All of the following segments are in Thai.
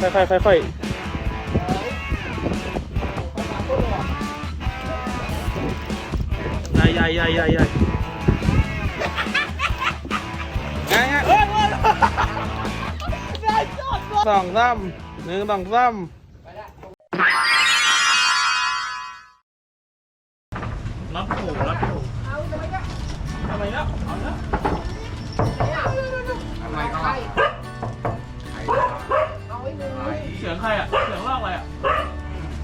ค่อยค่อยค่อยค่อยค่อยใหญ่ใหญ่ใหญ่ใหญ่ใหญ่ไงไงเอ้ยเอ้ยสองซ้ำหนึ่งสองซ้ำรับผูรับผูทำไมแล้วเอาแล้วอะไรก็ ยงใครอะ เสียงลอกอะไรอะ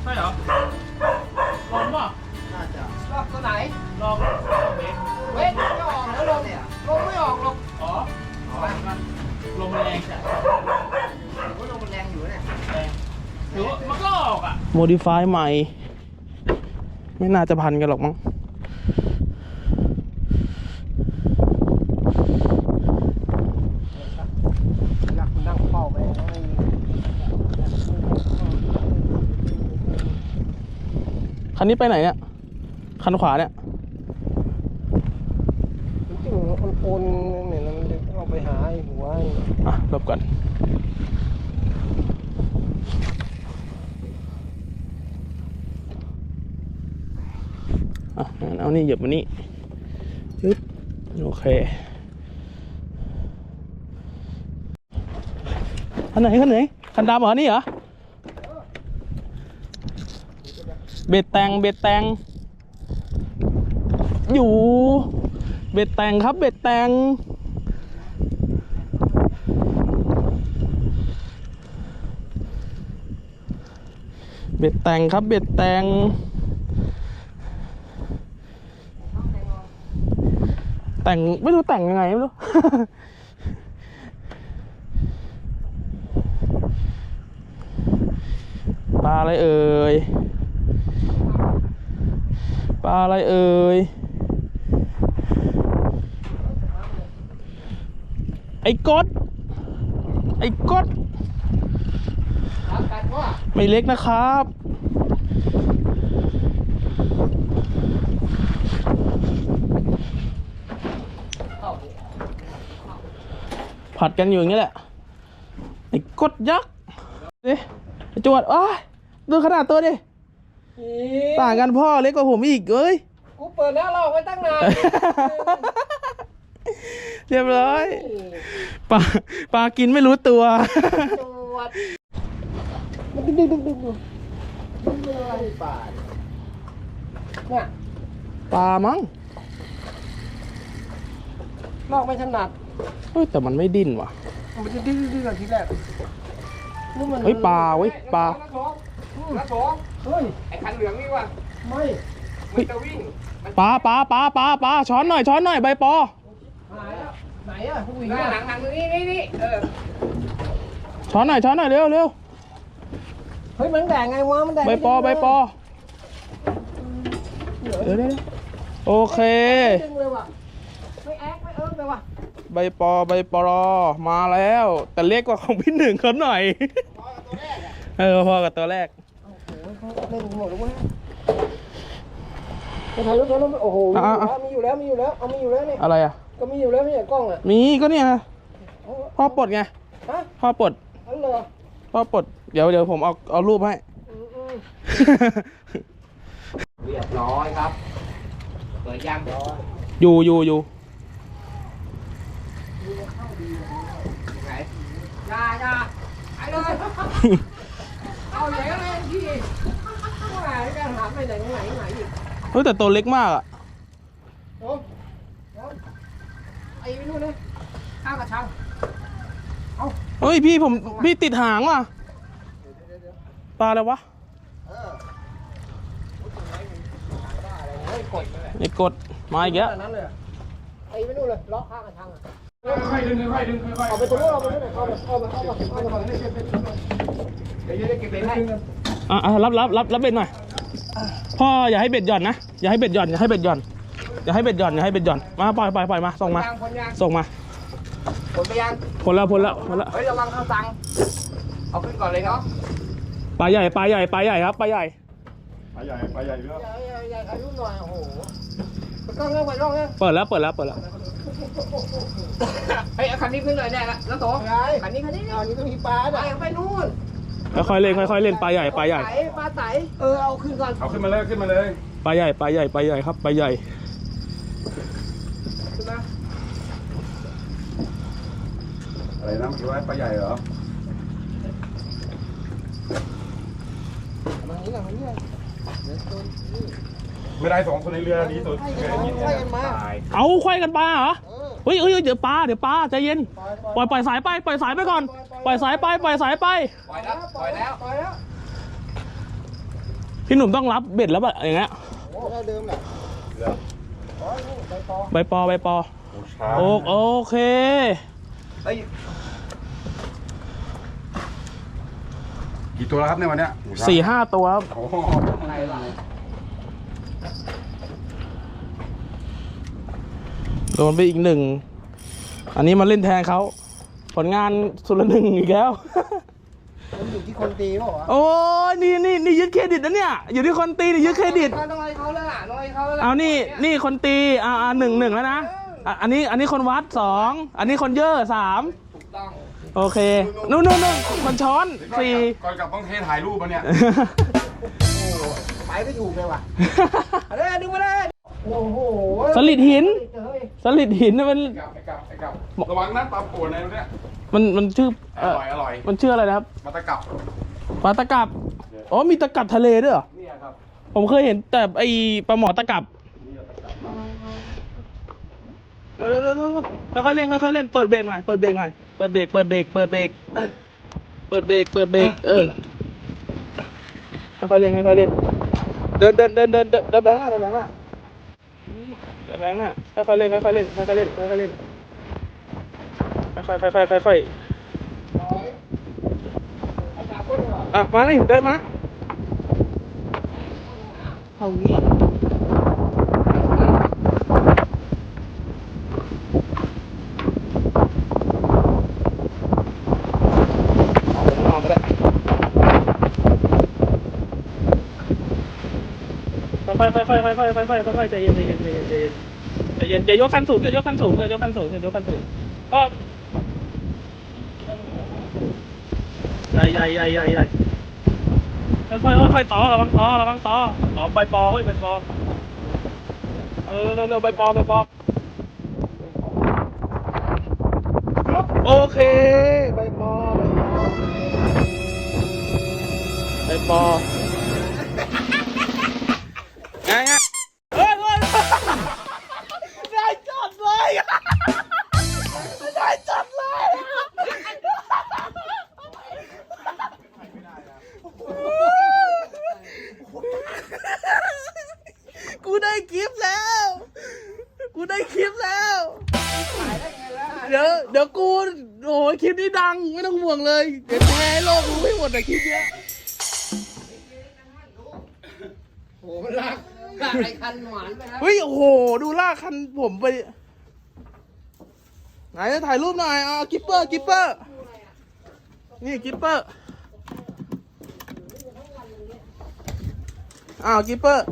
ใช่เหรอลมป่ะน่าจะรอบตัวไหน ลองลองเบรกเว้นไม่ออกแล้วลงลงไม่ออกหรอกอ๋อลมมันแรงจ้ะโอ้ยลงมันแรงอยู่เนี่ยแรงถือว่ามันก็ออกอะ โมดิฟายใหม่ ไม่น่าจะพันกันหรอกมั้ง อยากนั่งเฝ้าไปให้ คันนี้ไปไหนเนี่ย คันขวาเนี่ยจริงๆมันโอนเนี่ยมันจะเอาไปหาไอ้หัวไอ้อะหลบก่อนอะเอานี่เหยียบมานี่ยึดโอเคคันไหนคันไหนคันดำเหรอ นี่เหรอ เบ็ดแตงเบ็ดแตงอยู่ เบ็ดแตงครับ เบ็ดแตงเบ็ดแตงครับ เบ็ดแตงแต่งไม่รู้แต่งยังไงไม่รู้ปลาอะไรเอ่ย ปลาอะไรเอ่ย ไอ้ก๊อดไอ้กดรับกันว่าไม่เล็กนะครับ ผัดกันอยู่อย่างนี้แหละ ไอ้กดยักษ์ดิไอ้จวดอ้ายดูขนาดตัวดิ ต่างกันพ่อเล็กกว่าผมอีกเอ้ย กูเปิดหน้าลอกไว้ตั้งนาน เรียบร้อยปลาปลากินไม่รู้ตัวตรวจมันดึงดึงดึงดึงดึงมันเป็นอะไรป่าเนี่ยปลามั้งลอกไม่ถนัดเฮ้ยแต่มันไม่ดิ้นว่ะ มันจะดื้อดื้อกันทีแรกนี่มันเฮ้ยปลาเว้ยปลา นักท้องนักท้องเฮ้ย ไอ้คันเหลืองนี่ว่ะไม่มันจะวิ่งปลาปลาปลาปลาปลาช้อนหน่อยช้อนหน่อยใบปอหายแล้วไหนอะผู้หญิงหน้าอะหลังหลังนี่นี่นี่เออช้อนหน่อยช้อนหน่อยเร็วเร็วเฮ้ยมันแดงไงวะมันแดงใบปอใบปอเดี๋ยวเดี๋ยวเดี๋ยวเดี๋ยวโอเคดึงเลยว่ะไม่แอ๊กไม่เอิ้งเลยว่ะใบปอใบปรอมาแล้ว แต่เล็กกว่าของพี่หนึ่งเขาหน่อยเออพอกับตัวแรก โอ้โหเขาเล่นหมดแล้วเว้ยไปถ่ายรูปถ่ายรูปโอ้โหอะอะมีอยู่แล้วมีอยู่แล้วเอามีอยู่แล้วนี่อะไรอะก็มีอยู่แล้วไม่ใช่กล้องอะมีก็เนี่ยเอาพ่อปลดไงฮะพ่อปลดอันเหรอพ่อปลดเดี๋ยวเดี๋ยวผมเอาเอารูปให้อืมอืมเรียบร้อยครับเปิดยางร้อยอยู่อยู่อยู่ไหนอย่าอย่าไปเลย เอาไหนก็เลยพี่ว่าการหาไปไหนไหนไหนอีกเฮ้ยแต่ตัวเล็กมากอะโอ้ไอ้นู่นเลยข้างกระชังเฮ้ยพี่ผมพี่ติดหางว่ะปลาอะไรวะเฮ้ยกดไมาอีกแล้วขนาดนั้นเยอะไอ้ไปนู่นเลยล็อกข้างกระชังอะ ค่อยดึงค่อยดึงค่อยเอาไปตรงนู้นเอาไปตรงนู้นเอาไปเอาไปเอาไปเอาไปเอาไปเดี๋ยวจะได้เก็บไปให้อะอะรับรับรับรับเบ็ดหน่อยพ่ออย่าให้เบ็ดหย่อนนะอย่าให้เบ็ดหย่อนอย่าให้เบ็ดหย่อนอย่าให้เบ็ดหย่อนอย่าให้เบ็ดหย่อนมาปล่อยปล่อยปล่อยมาส่งมาส่งมาผลไปยางผลแล้วผลแล้วผลแล้วเฮ้ยระวังข้าตังเอาขึ้นก่อนเลยเนาะปลาใหญ่ปลาใหญ่ปลาใหญ่ครับปลาใหญ่ปลาใหญ่ปลาใหญ่เยอะอย่าอย่อายรูปหน่อยโอ้โหกล้องเงี้ยไปกล้องเงี้ยเปิดแล้วเปิดแล้วเปิดแล้ว เฮ้ยเอาคันนี้ขึ้นเลยได้ละแล้วโตอะไรคันนี้คันนี้เอาอันนี้ต้องมีปลาไปด้วยไปนู่นค่อยๆเล่นค่อยๆเล่นปลาใหญ่ปลาใหญ่ไตปลาไตเออเอาขึ้นก่อนเอาขึ้นมาเลยขึ้นมาเลย ปลาใหญ่ปลาใหญ่ปลาใหญ่ครับปลาใหญ่ขึ้นมาอะไรนะเมื่อกี้ว่าปลาใหญ่เหรอมานี้หน่อยมานี้หน่อยเดี๋ยวโดนนี่ ไม่ได้สองคนในเรือดีสุดให้เคยกันได้ยินมาให้กันมาตายเอาควายกันปลาเหรอเออเฮ้ยเฮ้ยเดี๋ยวปลาเดี๋ยวปลาใจเย็นปล่อยปล่อยปล่อยปล่อยสายไปปล่อยสายไปก่อน ปล่อยสายไปปล่อยสายไป ปล่อยแล้วปล่อยแล้วปล่อยแล้วพี่หนุ่มต้องรับเบ็ดแล้วแบบอย่างเงี้ยโอ้ได้เดิมแหละเหรอปล่อยนี่ใบปอใบปอใบปอโอ้ช้าโอโอเคเฮ้ยกี่ตัวแล้วครับในวันเนี้ยโอ้ช้สี่ห้าตัวครับโอ้โหอะไรวะ โดนไปอีกหนึ่ง อันนี้มาเล่นแทนเขา ผลงานสุดละหนึ่งอีกแล้ว มันอยู่ที่คนตีเปล่าวะโอ้ยนี่นี่นี่ยึดเครดิตนะเนี่ย อยู่ที่คนตีนี่ยึดเครดิต ต้องให้เขาแล้วล่ะต้องให้เขาแล้วล่ะเอานี่นี่คนตี อ่าอ่าหนึ่งหนึ่งแล้วนะอะอันนี้อันนี้คนวัดสองอันนี้คนเยอะสามถูกต้องโอเค นู่นนู่นนู่นคนช้อนสี่ ก่อนกลับต้องเทถ่ายรูปมาเนี่ย โอ้โห ไปไม่ถูกเลยว่ะเอาเลยดึงมาเลยโอ้โหสลิดหินเฮ้ยสลิดหินน่ะมัน ไอ้กลับไอ้กลับไอ้กลับระวังนะปลาป่วนในเนี่ยมันมันชื่ออเอ่อร่อยอร่อยมันชื่ออะไรนะครับมาตะกลับปลาตะกับ อ๋อมีตะกับทะเลด้วยเหรอ เนี่ยครับผมเคยเห็นแต่ไอปลาหมอตะกับเออค่อยๆเล่นค่อยๆเล่นเปิดเบรกหน่อยเปิดเบรกหน่อยเปิดเบรกเปิดเบรกเปิดเบรกเปิดเบรกเปิดเบรกเออค่อยๆเล่นค่อยๆเล่น เดินเดินเดินเดินเดินเดินแบงค์หน้าเดินแบงค์หน้าเดินแบงค์หน้าค่อยๆเล่นค่อยๆเล่นค่อยๆเล่นค่อยๆเล่นค่อยๆค่อยๆค่อยๆอะมาเลยเดินมาเอางี้เอาไปได้ ค่อยๆค่อยๆค่อยค่อยค่อยค่อยใจเย็นใจเย็นใจเย็นใจเย็นใจเย็นอย่ายกคันสูงอย่ายกคันสูงอย่ายกคันสูงอย่ายกคันสูงก็ใหญ่ใหญ่ใหญ่ใหญ่ใหญ่ค่อยๆค่อยๆต่อระวังต่อระวังต่อต่อใบปอเฮ้ยใบปอเออเร็วๆใบปอใบปอโอเคใบปอใบปอ แล้ว กูได้คลิปแล้ว เดี๋ยวเดี๋ยวกูโอ้ยคลิปนี้ดังไม่ต้องห่วงเลย เดี๋ยวแชร์ให้โลกรู้ให้หมดแต่คลิปเนี้ยโอ้โหมันลากลากไอ้คันหวานไปครับเฮ้ยโอ้โห ดูลากคันผมไป ไหนถ่ายรูปหน่อยเอากิปเปอร์กิปเปอร์นี่กิปเปอร์อ้าวกิปเปอร์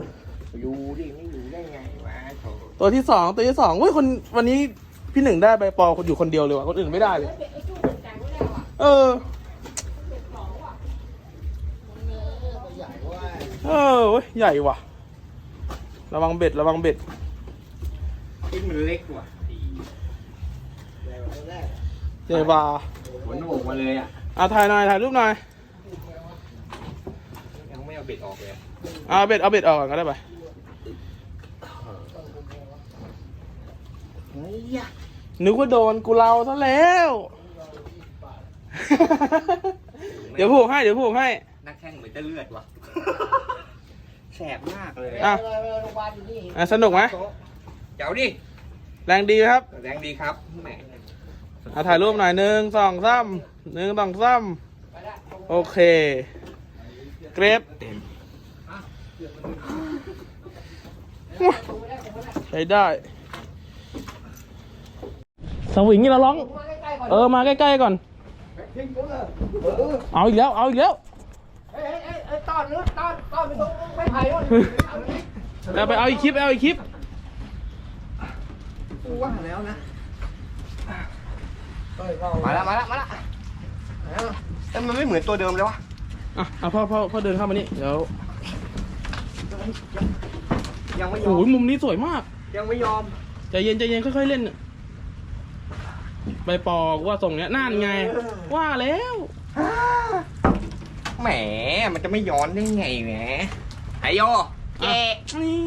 อยู่ดิไม่ ตัวที่สองตัวที่สองเฮ้ยคนวันนี้พี่หนึ่งได้ใบปอคนอยู่คนเดียวเลยว่ะคนอื่นไม่ได้เลย เออใหญ่เว่าเออเว้ยใหญ่ว่ะ ระวังเบ็ดระวังเบ็ดชิ้นมันเล็กว่ะใหญ่กว่าตัวแรกใหญ่ว่ะหัวโหนกมาเลยอะอะถ่ายหน่อยถ่ายรูปหน่อยยังไม่เอาเบ็ดออกเลยอะเอาเบ็ดเอาเบ็ดออกก่อนก็ได้ไป เฮ้ยยะ นึกว่าโดนกูเราซะแล้ว เดี๋ยวผูกให้ เดี๋ยวผูกให้ นักแข่งเหมือนจะเลือดว่ะ แสบมากเลยอะเวลาเวลาโรงพยาบาลอยู่นี่อะสนุกไหมเจ้าดิ แรงดีไหมครับ แรงดีครับแหมอะถ่ายรูปหน่อยหนึ่งสองสามหนึ่งสองสามโอเค เกรฟเต็มใช้ได้ สวิงนี่เราร้องมาใกล้ๆก่อนเออมาใกล้ๆก่อน เอาอีกแล้วเอาอีกแล้วเฮ้ยเฮ้ยเฮ้ยตอนนู้นตอนตอนไปตรงไม่ไผ่นู่นเอาดิแล้วไปเอาอีกคลิปไปเอาอีกคลิปกูว่าแล้วนะเฮ้ยเรามาแล้วมาแล้วมาแล้วแต่มันไม่เหมือนตัวเดิมเลยวะอะเอาพ่อพ่อพ่อเดินเข้ามานี่เดี๋ยวยังไม่ยอโอ้มยมุมนี้สวยมาก ยังไม่ยอมใจเย็นใจเย็นค่อยๆเล่นน่ะ ใบปอว่าส่งเนี้ยนั่นไง ว่าแล้ว แหม มันจะไม่ย้อนได้ไงแหมไอโยเจ๊นี่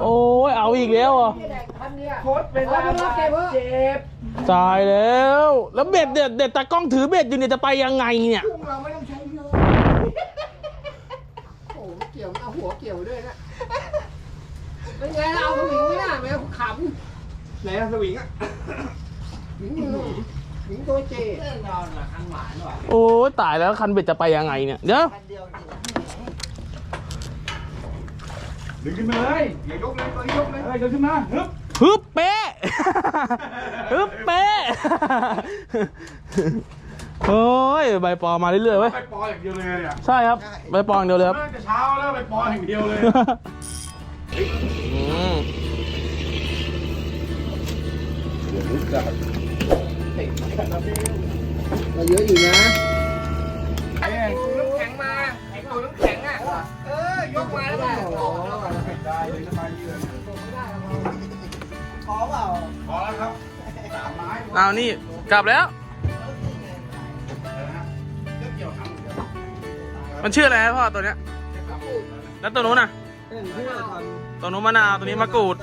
โอ้ยเอาอีกแล้วเหรอะโคตรเป็นว่าเป็นว่าเก็บเจ็บตายแล้ว แล้วเบ็ดเด็ดเด็ดตากล้องถือเบ็ดอยู่เนี่ยจะไปยังไงเนี่ยพุ่งเราไม่ต้องใช้เยอะโอ้โหเกี่ยวเอาหัวเกี่ยวด้วยนะเป็นไงเราเอาสวิงไม่ได้แมวข ไหนอะสวิงอะำหวิงมือหวิงตัวเจโอ้ยตายแล้วคันเบ็ดจะไปยังไงเนี่ย เดี๋ยวดึงขึ้นมาเลยอย่ายกเลยตัวยกเลยเฮ้ยเดินขึ้นมาฮึบฮึบเป๊ะ ฮึบเป๊ะ โอ้ยใบปอมาเรื่อยๆเว้ย ไปปออย่างเดียวเลยเนี่ยใช่ครับ ใบปออย่างเดียวเลยครับเลิกแต่เช้าแล้วไปปออย่างเดียวเลย อืม เราเยอะอยู่นะไอ้ตูน้ำแข็งมาไอ้ตูน้ำแข็งอะเออยกมาแล้วมันโอ้ได้เลยสบายดีเลยพอเปล่าพอแล้วครับสามไม้เอานี่กลับแล้ว มันชื่ออะไรครับพ่อตัวเนี้ย แล้วตัวนู้นน่ะเป็นที่เราทตัวนู้นมะนาวตัวนี้มะกรูด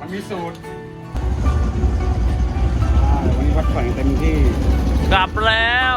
มันมีสูตรวันนี้พัดแข่งเต็มที่กลับแล้ว